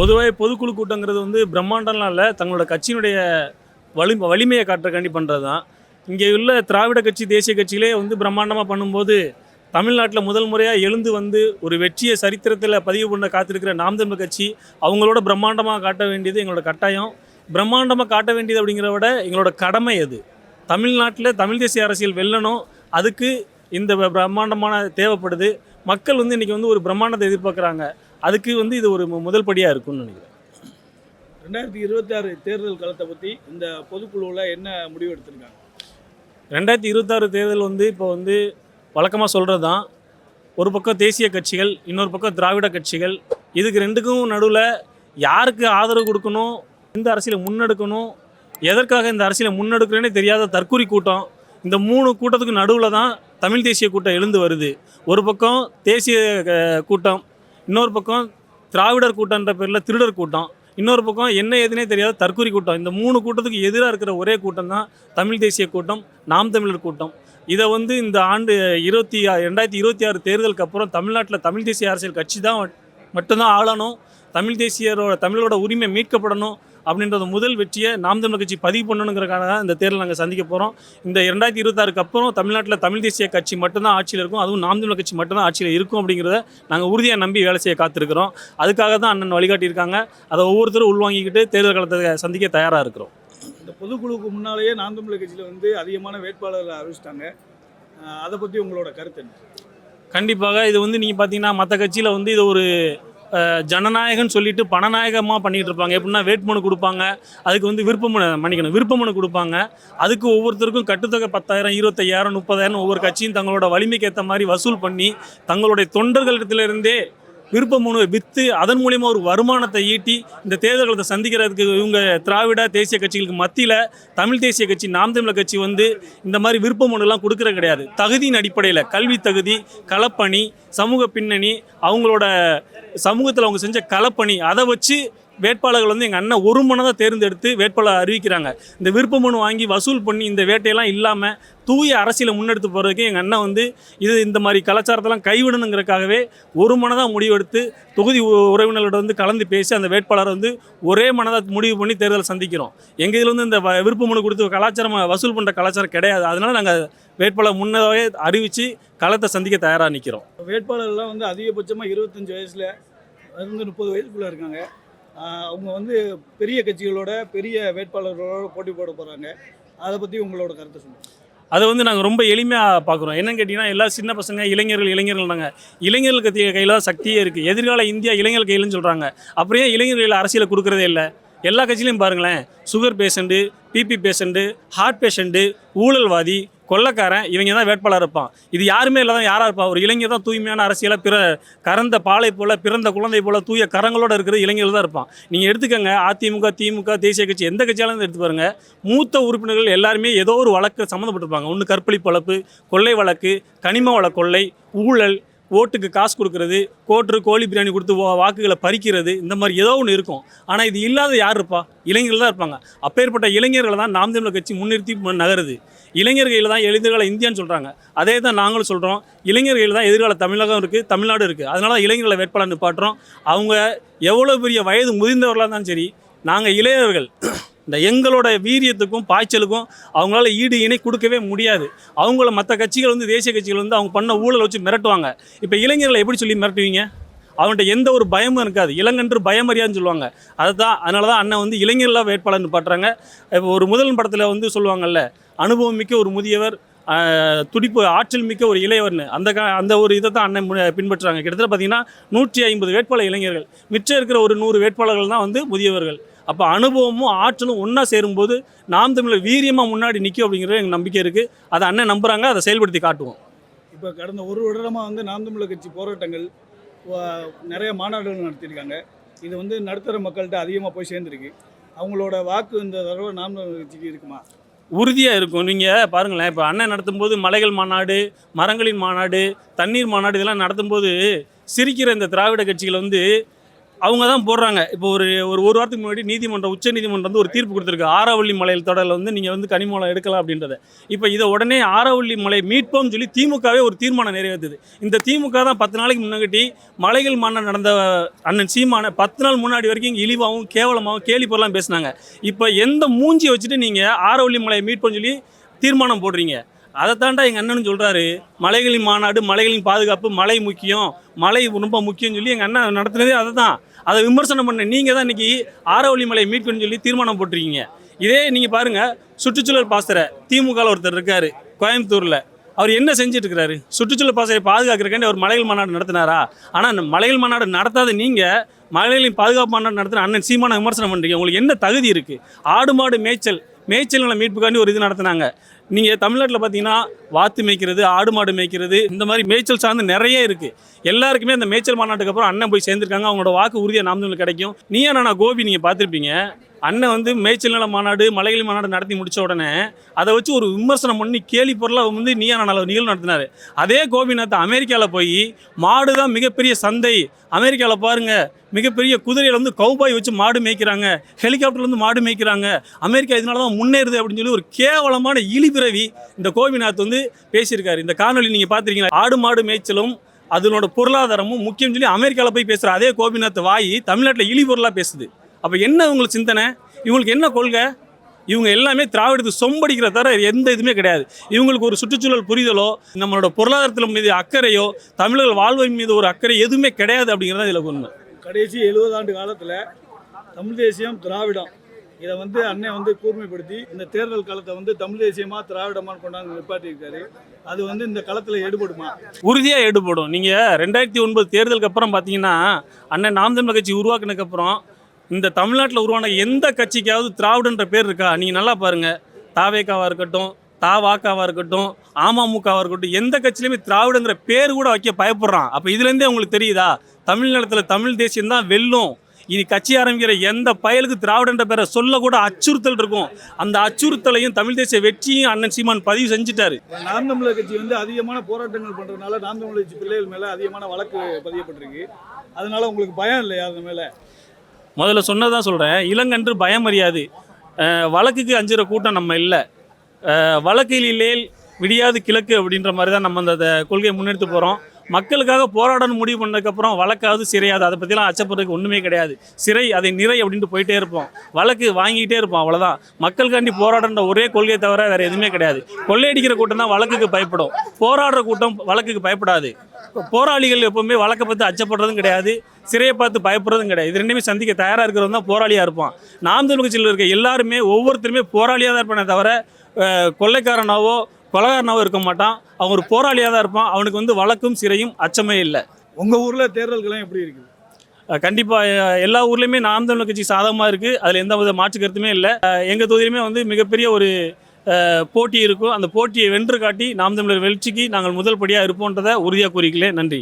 பொதுவாக பொதுக்குழு கூட்டங்கிறது வந்து பிரம்மாண்டம்லாம் இல்லை. தங்களோட கட்சியினுடைய வலி வலிமையை காட்டுறக்காண்டி பண்ணுறது தான் இங்கே உள்ள திராவிட கட்சி தேசிய கட்சியிலே வந்து பிரம்மாண்டமாக பண்ணும்போது தமிழ்நாட்டில் முதல் முறையாக எழுந்து வந்து ஒரு வெற்றியை சரித்திரத்தில் பதிவு பண்ண காத்திருக்கிற நாம் தமிழ் கட்சி அவங்களோட பிரம்மாண்டமாக காட்ட வேண்டியது எங்களோட கட்டாயம். பிரம்மாண்டமாக காட்ட வேண்டியது அப்படிங்கிறத விட எங்களோட கடமை அது. தமிழ்நாட்டில் தமிழ் தேசிய அரசியல் வெல்லணும். அதுக்கு இந்த பிரம்மாண்டமான தேவைப்படுது. மக்கள் வந்து இன்றைக்கி வந்து ஒரு பிரம்மாண்டத்தை எதிர்பார்க்குறாங்க. அதுக்கு வந்து இது ஒரு முதல் படியாக இருக்கும்னு நினைக்கிறேன். ரெண்டாயிரத்தி இருபத்தி ஆறு தேர்தல் காலத்தை பற்றி இந்த பொதுக்குழுவில் என்ன முடிவு எடுத்திருக்காங்க? ரெண்டாயிரத்தி இருபத்தாறு தேர்தல் வந்து இப்போ வந்து வழக்கமாக சொல்கிறது தான் ஒரு பக்கம் தேசிய கட்சிகள் இன்னொரு பக்கம் திராவிட கட்சிகள். இதுக்கு ரெண்டுக்கும் நடுவில் யாருக்கு ஆதரவு கொடுக்கணும் எந்த அரசியலை முன்னெடுக்கணும் எதற்காக இந்த அரசியலை முன்னெடுக்கிறேனே தெரியாத தற்கொலை கூட்டம். இந்த மூணு கூட்டத்துக்கு நடுவில் தான் தமிழ் தேசிய கூட்டம் எழுந்து வருது. ஒரு பக்கம் தேசிய கூட்டம் இன்னொரு பக்கம் திராவிடர் கூட்டம்ன்ற பேரில் திருடர் கூட்டம். இன்னொரு பக்கம் என்ன ஏதுனே தெரியாத தற்கூரி கூட்டம். இந்த மூணு கூட்டத்துக்கு எதிராக இருக்கிற ஒரே கூட்டம் தான் தமிழ் தேசிய கூட்டம் நாம் தமிழர் கூட்டம். இதை வந்து இந்த ஆண்டு இருபத்தி ரெண்டாயிரத்தி இருபத்தி ஆறு தேர்தலுக்கு அப்புறம் தமிழ்நாட்டில் தமிழ் தேசிய அரசியல் கட்சி தான் மட்டும்தான் ஆளணும். தமிழ் தேசியரோட தமிழோட உரிமை மீட்கப்படணும். அப்படின்றத முதல் வெற்றியை நாம் தமிழர் கட்சி பதிவு பண்ணணுங்கிறக்காக தான் இந்த தேர்தல் நாங்கள் சந்திக்க போகிறோம் இந்த ரெண்டாயிரத்தி இருபத்தாறுக்கு அப்புறம் தமிழ்நாட்டில் தமிழ் தேசிய கட்சி மட்டும்தான் ஆட்சியில் இருக்கும். அதுவும் நாம் தமிழர் கட்சி மட்டும்தான் ஆட்சியில் இருக்கும் அப்படிங்கிறத நாங்கள் உறுதியாக நம்பி வேலை செய்ய காத்திருக்கிறோம். அதுக்காக தான் அண்ணன் வழிகாட்டியிருக்காங்க. அதை ஒவ்வொருத்தரும் உள்வாங்கிக்கிட்டு தேர்தல் காலத்தை சந்திக்க தயாராக இருக்கிறோம். இந்த பொதுக்குழுவுக்கு முன்னாலேயே நாம் தமிழர் கட்சியில் வந்து அதிகமான வேட்பாளர்களை அறிவிச்சிட்டாங்க. அதை பற்றி உங்களோட கருத்து என்ன? கண்டிப்பாக இது வந்து நீங்கள் பார்த்தீங்கன்னா மற்ற கட்சியில் வந்து இது ஒரு ஜனநாயகன்னு சொல்லிட்டு பணநாயகமாக பண்ணிகிட்டு இருப்பாங்க எப்படின்னா வேட்புமனு கொடுப்பாங்க. அதுக்கு வந்து விருப்பமனு மன்னிக்கணும். விருப்பமனு கொடுப்பாங்க. அதுக்கு ஒவ்வொருத்தருக்கும் கட்டுத்தொகை பத்தாயிரம் இருபத்தையாயிரம் முப்பதாயிரம் ஒவ்வொரு கட்சியும் தங்களோட வலிமைக்கு ஏற்ற மாதிரி வசூல் பண்ணி தங்களுடைய தொண்டர்களிடத்திலிருந்தே விருப்ப மனு விற்று அதன் மூலியமாக ஒரு வருமானத்தை ஈட்டி இந்த தேர்தல்களை சந்திக்கிறதுக்கு இவங்க திராவிட தேசிய கட்சிகளுக்கு மத்தியில் தமிழ் தேசிய கட்சி நாம் தமிழர் கட்சி வந்து இந்த மாதிரி விருப்ப மனுலாம் கொடுக்கறது கிடையாது. தகுதியின் அடிப்படையில் கல்வி தகுதி களப்பணி சமூக பின்னணி அவங்களோட சமூகத்தில் அவங்க செஞ்ச களப்பணி அதை வச்சு வேட்பாளர்கள் வந்து எங்கள் அண்ணன் ஒரு மனதாக தேர்ந்தெடுத்து வேட்பாளர் அறிவிக்கிறாங்க. இந்த விருப்ப மனு வாங்கி வசூல் பண்ணி இந்த வேட்டையெல்லாம் இல்லாமல் தூய அரசியலை முன்னெடுத்து போகிறதுக்கு எங்கள் அண்ணன் வந்து இது இந்த மாதிரி கலாச்சாரத்தெல்லாம் கைவிடணுங்கிறதுக்காகவே ஒரு மனதாக முடிவெடுத்து தொகுதி உ- உறவினர்களோட வந்து கலந்து பேசி அந்த வேட்பாளரை வந்து ஒரே மனதாக முடிவு பண்ணி தேர்தல் சந்திக்கிறோம். எங்கள் இதில் வந்து இந்த வ- விருப்ப மனு கொடுத்து கலாச்சாரம் வசூல் பண்ணுற கலாச்சாரம் கிடையாது. அதனால் நாங்கள் வேட்பாளர் முன்னதாகவே அறிவித்து களத்தை சந்திக்க தயாராக நிற்கிறோம் வேட்பாளர்லாம் வந்து அதிகபட்சமாக இருபத்தஞ்சி வயசில் இருந்து முப்பது வயசுக்குள்ளே இருக்காங்க. அவங்க வந்து பெரிய கட்சிகளோட பெரிய வேட்பாளர்களோட போட்டி போட போகிறாங்க அதை பற்றி உங்களோட கருத்தை சொல்லுங்கள் அதை வந்து நாங்கள் ரொம்ப எளிமையாக பார்க்குறோம். என்னன்னு கேட்டிங்கன்னா எல்லா சின்ன பசங்க இளைஞர்கள் இளைஞர்கள் நாங்கள் இளைஞர்களுக்கு கத்திய கையில் தான் சக்தியே இருக்குது எதிர்கால இந்தியா இளைஞர்கள் கையிலன்னு சொல்கிறாங்க அப்புறம் இளைஞர்கள் அரசியலை கொடுக்குறதே இல்லை? எல்லா கட்சியிலையும் பாருங்களேன். Sugar patient BP patient heart patient ஊழல்வாதி கொள்ளக்காரன் இவங்க தான் வேட்பாளர் இருப்பான். இது யாருமே இல்லாத யாராக இருப்பான்? ஒரு இளைஞர் தான் தூய்மையான அரசியலாக பிற கறந்த பாலை போல பிறந்த குழந்தை போல் தூய கரங்களோட இருக்கிற இளைஞர்கள் தான் இருப்பான். நீங்கள் எடுத்துக்கங்க அதிமுக திமுக தேசிய கட்சி எந்த கட்சியாலும் எடுத்து பாருங்க. மூத்த உறுப்பினர்கள் எல்லாருமே ஏதோ ஒரு வழக்கு சம்மந்தப்பட்டிருப்பாங்க. ஒன்று கற்பழிப்பு வழக்கு கொள்ளை வழக்கு கனிம வள கொள்ளை ஊழல் ஓட்டுக்கு காசு கொடுக்கறது கோட்ரு கோழி பிரியாணி கொடுத்து வாக்குகளை பறிக்கிறது இந்த மாதிரி ஏதோ ஒன்று இருக்கும். ஆனால் இது இல்லாத யார் இருப்பா இளைஞர்கள் தான் இருப்பாங்க. அப்பேற்பட்ட இளைஞர்களை தான் நாம் தமிழர் கட்சி முன்னிறுத்தி நகருது. இளைஞர் தான் எதிர்கால இந்தியான்னு சொல்கிறாங்க அதே தான் நாங்களும் சொல்கிறோம் இளைஞர் தான் எதிர்கால தமிழகம் இருக்குது தமிழ்நாடு இருக்குது அதனால தான் இளைஞர்களை வேட்பாளர் நிப்பாட்டுறோம். அவங்க எவ்வளோ பெரிய வயது முதிர்ந்தவர்களாக இருந்தாலும் சரி நாங்கள் இளையவர்கள் இந்த எங்களோட வீரியத்துக்கும் பாய்ச்சலுக்கும் அவங்களால ஈடு இணை கொடுக்கவே முடியாது. அவங்கள மற்ற கட்சிகள் வந்து தேசிய கட்சிகள் வந்து அவங்க பண்ண ஊழலை வச்சு மிரட்டுவாங்க. இப்போ இளைஞர்களை எப்படி சொல்லி மிரட்டுவீங்க? அவன்கிட்ட எந்த ஒரு பயமும் இருக்காது. இளங்கன்று பயமறியான்னு சொல்லுவாங்க. அதுதான் அதனால தான் அண்ணன் வந்து இளைஞர்களாக வேட்பாளர்னு நிப்பாட்டுறாங்க. இப்போ ஒரு முதல் படத்தில் வந்து சொல்லுவாங்கல்ல அனுபவம் மிக்க ஒரு முதியவர் துடிப்பு ஆற்றல் மிக்க ஒரு இளையவர்னு. அந்த கா அந்த ஒரு இதை தான் அண்ணன் பின்பற்றுறாங்க. கிட்டத்தட்ட பார்த்தீங்கன்னா நூற்றி ஐம்பது வேட்பாளர் இளைஞர்கள். மிச்சம் இருக்கிற ஒரு நூறு வேட்பாளர்கள் தான் வந்து முதியவர்கள். அப்போ அனுபவமும் ஆற்றலும் ஒன்றா சேரும்போது நாம் தமிழர் வீரியமாக முன்னாடி நிற்கும் அப்படிங்கிறது எங்களுக்கு நம்பிக்கை இருக்குது அதை அண்ணன் நம்புகிறாங்க அதை செயல்படுத்தி காட்டுவோம். இப்போ கடந்த ஒரு வருடமாக வந்து நாம் தமிழர் கட்சி போராட்டங்கள் நிறைய மாநாடுகள் நடத்தியிருக்காங்க. இது வந்து நடுத்தர மக்கள்கிட்ட அதிகமாக போய் சேர்ந்துருக்கு. அவங்களோட வாக்கு இந்த தடவை நாம் தமிழர் கட்சிக்கு இருக்குமா? உறுதியாக இருக்கும். நீங்கள் பாருங்களேன் இப்போ அண்ணன் நடத்தும்போது மலைகள் மாநாடு மரங்களின் மாநாடு தண்ணீர் மாநாடு இதெல்லாம் நடத்தும்போது சிரிக்கிற இந்த திராவிட கட்சிகள் வந்து அவங்க தான் போடுறாங்க. இப்போ ஒரு ஒரு ஒரு வாரத்துக்கு முன்னாடி நீதிமன்றம் உச்ச நீதிமன்றம் வந்து ஒரு தீர்ப்பு கொடுத்துருக்கு. ஆரவள்ளி மலையில் தொடரில் வந்து நீங்கள் வந்து கனிமூலம் எடுக்கலாம் அப்படின்றத. இப்போ இதை உடனே ஆரவள்ளி மலை மீட்போம்னு சொல்லி திமுகவே ஒரு தீர்மானம் நிறைவேற்றுது. இந்த திமுக தான் பத்து நாளைக்கு முன்னாடி மலைகள் மாநாடு நடந்த அண்ணன் சீமான பத்து நாள் முன்னாடி வரைக்கும் இங்கே இழிவாகவும் கேவலமாகவும் கேலி பொருளாம் பேசுனாங்க. இப்போ எந்த மூஞ்சியை வச்சுட்டு நீங்கள் ஆரவள்ளி மலையை மீட்போம்னு சொல்லி தீர்மானம் போடுறீங்க? அதை தாண்டா எங்கள் அண்ணன் சொல்கிறாரு மலைகளின் மாநாடு மலைகளின் பாதுகாப்பு மலை முக்கியம் மலை ரொம்ப முக்கியம்னு சொல்லி எங்கள் அண்ணன் நடத்துனதே அதை தான் அதை விமர்சனம் பண்ண நீங்கள் தான் இன்றைக்கி ஆரவள்ளி மலையை மீட்புன்னு சொல்லி தீர்மானம் போட்டிருக்கீங்க. இதே நீங்கள் பாருங்கள் சுற்றுச்சூழல் பாசறை திமுகவில் ஒருத்தர் இருக்கார் கோயம்புத்தூரில். அவர் என்ன செஞ்சுட்டு இருக்கிறாரு? சுற்றுச்சூழல் பாசறை பாதுகாக்கிறக்காண்டி அவர் மலைகள் மாநாடு நடத்தினாரா? ஆனால் அந்த மலைகள் மாநாடு நடத்தாத நீங்கள் மலைகளின் பாதுகாப்பு மாநாடு நடத்தின அண்ணன் சீமான விமர்சனம் பண்ணுறீங்க உங்களுக்கு என்ன தகுதி இருக்குது ஆடு மாடு மேய்ச்சல் மேய்ச்சல் மீட்புக்காண்டி ஒரு இது நடத்துனாங்க. நீங்கள் தமிழ்நாட்டில் பார்த்தீங்கன்னா வாத்து மேய்க்கிறது ஆடு மாடு மேய்க்கிறது இந்த மாதிரி மேய்ச்சல் சார்ந்து நிறைய இருக்குது எல்லாருக்குமே அந்த மேய்ச்சல் மாநாட்டுக்கு அப்புறம் அண்ணன் போய் சேர்ந்துருக்காங்க. அவங்களோட வாக்கு உறுதியாக நாமதல் கிடைக்கும். நீ நானா கோபி நீங்கள் பார்த்துருப்பீங்க. அண்ணன் வந்து மேய்ச்சல் நல மாநாடு மலைகளி மாநாடு நடத்தி முடித்த உடனே அதை வச்சு ஒரு விமர்சனம் பண்ணி கேலி பொருளாக வந்து நீயா நானா நிகழ்வு நடத்தினார். அதே கோபிநாத் அமெரிக்காவில் போய் மாடு தான் மிகப்பெரிய சந்தை. அமெரிக்காவில் பாருங்கள் மிகப்பெரிய குதிரையில் வந்து கௌபாய் வச்சு மாடு மேய்க்கிறாங்க ஹெலிகாப்டர்ல வந்து மாடு மேய்க்கிறாங்க. அமெரிக்கா இதனால தான் முன்னேறுது அப்படின்னு சொல்லி ஒரு கேவலமான இழிபிறவி இந்த கோபிநாத் வந்து பேசியிருக்காரு. இந்த காணொலி நீங்கள் பார்த்துருக்கீங்களா ஆடு மாடு மேய்ச்சலும் அதனோட பொருளாதாரமும் முக்கியம் சொல்லி அமெரிக்காவில் போய் பேசுகிற அதே கோபிநாத் வாய் தமிழ்நாட்டில் இழிபொருளாக பேசுது. அப்போ என்ன உங்களுக்கு சிந்தனை? இவங்களுக்கு என்ன கொள்கை? இவங்க எல்லாமே திராவிடத்தை சொம்படிக்கிற தவிர எந்த இதுவுமே கிடையாது. இவங்களுக்கு ஒரு சுற்றுச்சூழல் புரிதலோ நம்மளோட பொருளாதாரத்தில் மீது அக்கறையோ தமிழர்கள் வாழ்வின் மீது ஒரு அக்கறை எதுவுமே கிடையாது அப்படிங்கிறத இதில் உண்மை. கடைசி எழுபது ஆண்டு காலத்தில் தமிழ் தேசியம் திராவிடம். இதை வந்து அண்ணன் வந்து கூர்மைப்படுத்தி இந்த தேர்தல் காலத்தை வந்து தமிழ் தேசியமா திராவிடமான்னு கொண்டாந்து நிப்பாட்டியிருக்காரு. அது வந்து இந்த களத்தில் எடுபடுமா உறுதியாக ஈடுபடும். நீங்கள் ரெண்டாயிரத்தி ஒன்பது தேர்தலுக்கு அப்புறம் பார்த்தீங்கன்னா அண்ணன் நாம் தமிழர் கட்சி உருவாக்குனதுக்கப்புறம் இந்த தமிழ்நாட்டில் உருவான எந்த கட்சிக்காவது திராவிடன்ற பேர் இருக்கா? நீங்கள் நல்லா பாருங்கள் தாவேக்காவாக இருக்கட்டும் தாவாக்காவாக இருக்கட்டும் அமமுகவாக இருக்கட்டும் எந்த கட்சியிலுமே திராவிடங்கிற பேர் கூட வைக்க பயப்படுறான். அப்போ இதுலேருந்தே உங்களுக்கு தெரியுதா? தமிழ்நிலத்தில் தமிழ் தேசியம் தான் வெல்லும். இனி கட்சி ஆரம்பிக்கிற எந்த பயலுக்கு திராவிடன்ற பேரை சொல்லக்கூட அச்சுறுத்தல் இருக்கும். அந்த அச்சுறுத்தலையும் தமிழ் தேசிய வெற்றியும் அண்ணன் சீமான் பதிவு செஞ்சுட்டாரு. நாம் தமிழர் கட்சி வந்து அதிகமான போராட்டங்கள் பண்ணுறதுனால நாம் தமிழர் கட்சி பிள்ளைகள் மேலே அதிகமான வழக்கு பதியப்பட்டிருக்கு. அதனால உங்களுக்கு பயம் இல்லையா அது மேலே? முதல்ல சொன்னதான் சொல்கிறேன் இளங்கன்று பயம் அறியாது. வழக்குக்கு அஞ்சுற கூட்டம் நம்ம இல்லை. வழக்கிலே விடியாது கிழக்கு அப்படின்ற மாதிரி தான் நம்ம அந்த கொள்கையை முன்னெடுத்து போகிறோம் மக்களுக்காக போராடணும் முடிவு பண்ணதுக்கப்புறம் வழக்காவது சிறையாது. அதை பற்றிலாம் அச்சப்படுறதுக்கு ஒன்றுமே கிடையாது. சிறை அதை நிறை அப்படின்ட்டு போயிட்டே இருப்போம். வழக்கு வாங்கிக்கிட்டே இருப்போம் அவ்வளோதான் மக்களுக்காண்டி போராடுற ஒரே கொள்கையை தவிர வேறு எதுவுமே கிடையாது. கொள்ளையடிக்கிற கூட்டம் தான் வழக்குக்கு பயப்படும். போராடுற கூட்டம் வழக்குக்கு பயப்படாது. போராளிகள் எப்போவுமே வழக்கை பற்றி அச்சப்படுறதும் கிடையாது. சிறையை பார்த்து பயப்படுறதும் கிடையாது. இது ரெண்டுமே சந்திக்க தயாராக இருக்கிறவங்க தான் போராளியாக இருப்பான். நாம் தமிழ் கட்சியில் இருக்க எல்லாருமே ஒவ்வொருத்தருமே போராளியாக தான் இருப்பானே தவிர கொள்ளைக்காரனாவோ கொலகாரனாவோ இருக்க மாட்டான். அவன் ஒரு போராளியாக தான் இருப்பான். அவனுக்கு வந்து வழக்கும் சிறையும் அச்சமே இல்லை. உங்கள் ஊரில் தேர்தல்கள்லாம் எப்படி இருக்குது? கண்டிப்பாக எல்லா ஊர்லேயுமே நாம் தமிழர் கட்சி சாதகமாக இருக்குது அதில் எந்த வித மாற்று கருத்துமே இல்லை. எங்கள் தொகுதியிலுமே வந்து மிகப்பெரிய ஒரு போட்டி இருக்கும். அந்த போட்டியை வென்று காட்டி நாம் தமிழர் வெற்றிக்கு நாங்கள் முதல் படியாக இருப்போன்றதை உறுதியாக கூறிக்கலே நன்றி.